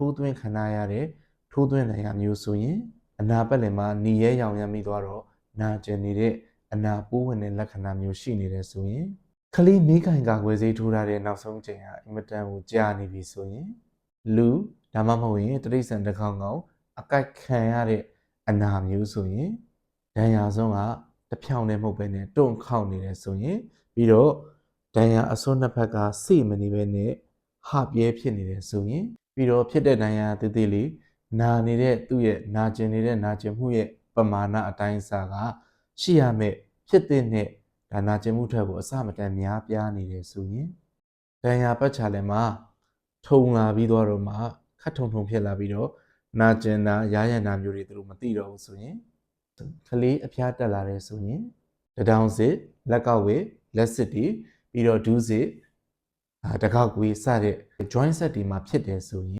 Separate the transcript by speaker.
Speaker 1: ထိုးသွင်းခံရတဲ့ထိုးသွင်းနိုင်ရမျိုးဆိုရင်အနာပတ်လည်မှာနေရဲရောင်ရမ်းမိသွားတော့နာကျင်နေတဲ့အနာပိုးဝင်တဲ့လက္ခဏာမျိုးရှိနေတယ်ဆိုရင်ကလေးမိခိုင်ကာကွယ်ဆေးထိုးထားတဲ့နောက်ဆုံးချိန်ဟာအင်မတန်ကိုကြာနေပြီဆိုရင်လူဒါမှမဟုတ်ရင်တတိဆန်တစ်ခေါင်ကောင်အကိုက်ခံရတဲ့အနာမျိုးဆိုရင်ဒဏ်ရာဆုံးကတဖြောင်နဲ့မဟုတ်ဘဲနဲ့တွန့်ခေါက်နေတယ်ဆိုရင်ပြီးတော့ဒဏ်ရာအစွန်းနှစ်ဖက်ကစိမနေဘဲနဲ့ ဟပြဲဖြစ်နေတယ်ဆိုရင်ပြီးတော့ဖြစ်တဲ့ဒဏ်ရာတည်တည်လေးနာနေတဲ့သူ့ရဲ့နာကျင်နေတဲ့နာကျင်မှုရဲ့ပမာဏအတိုင်းအစာကရှိရမယ့်ဖြစ်တဲ့နဲ့ဒါနာကျင်မှုထက်ကိုအစမတန်များပြားနေတယ်ဆိုရင်ဒဏ်ရာပတ်ချလည်းမှာထုံလာပြီးတော့တော့မှခတ်ထုံထုံဖြစ်လာပြီးတော့နာကျင်တာရာရန်တာမျိုးတွေသူတို့မသိတော့ဘူးဆိုရင်ကလေးအဖျားတက်လာတယ်ဆိုရင်တဒောင်စစ်လက်ကောက်ဝေလက်စစ်တီပြီးတော့ဒူးစစ်အာ တကောက်ကွေးစတဲ့ joint set ဒီမှာဖြစ်တယ်ဆိုရင်